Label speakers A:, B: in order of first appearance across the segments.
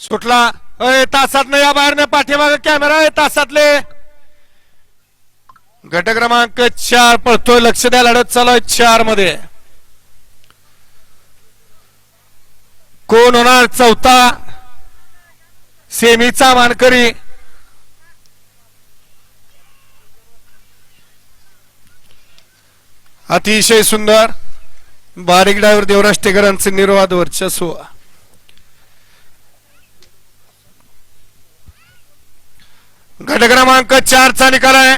A: सुटला. अय तासातनं या बाहेरनं पाठीमाग कॅमेरा आहे तासातले. गट क्रमांक चार पळतोय. लक्ष द्या लढत चालू आहे चारमध्ये कोण होणार चौथा? सेमीचा मानकरी. अतिशय सुंदर. बारीक डायव्हर देवराज टेकरांचे निर्वाद वर्चस्व. गट क्रमांक चारचा निकाल आहे.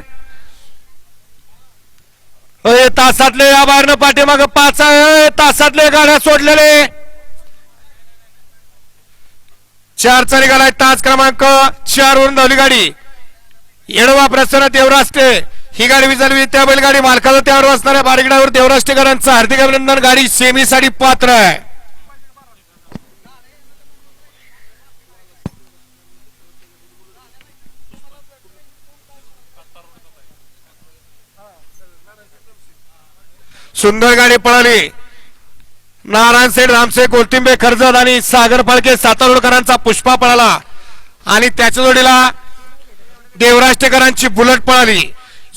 A: अय तासातले या बाहेरनं पाठीमाग पाच आहे. तासातले गाड्या सोडलेले. चारचा निकाल आहे. तास क्रमांक चार वरून धावली गाडी. येडवा प्रसन्न देवराष्ट्रे. ही गाडी विचारली त्या बैलगाडी मालकाचा त्यावर असणाऱ्या बारीक देवराष्ट्रेकरांचं हार्दिक अभिनंदन. गाडी सेमीसाठी पात्र आहे. सुंदर गाडी पळाली. नारायण सेठ रामसे कोलतिंबे खर्जत आणि सागर फाळके सातारोडकरांचा पुष्पा पळाला. आणि त्याच्या जोडीला देवराष्ट्रेकरांची बुलट पळाली.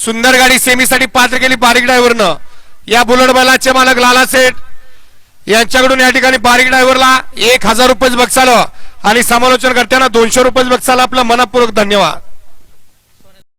A: सुंदर गाडी सेमीसाठी पात्र केली बारीक ड्रायव्हरनं. या बुलट बैलाचे मालक लाला सेठ यांच्याकडून या ठिकाणी बारीक ड्रायव्हरला एक हजार रुपये बक्षालं आणि समालोचन करताना दोनशे रुपये बक्षाला आपलं मनपूर्वक धन्यवाद.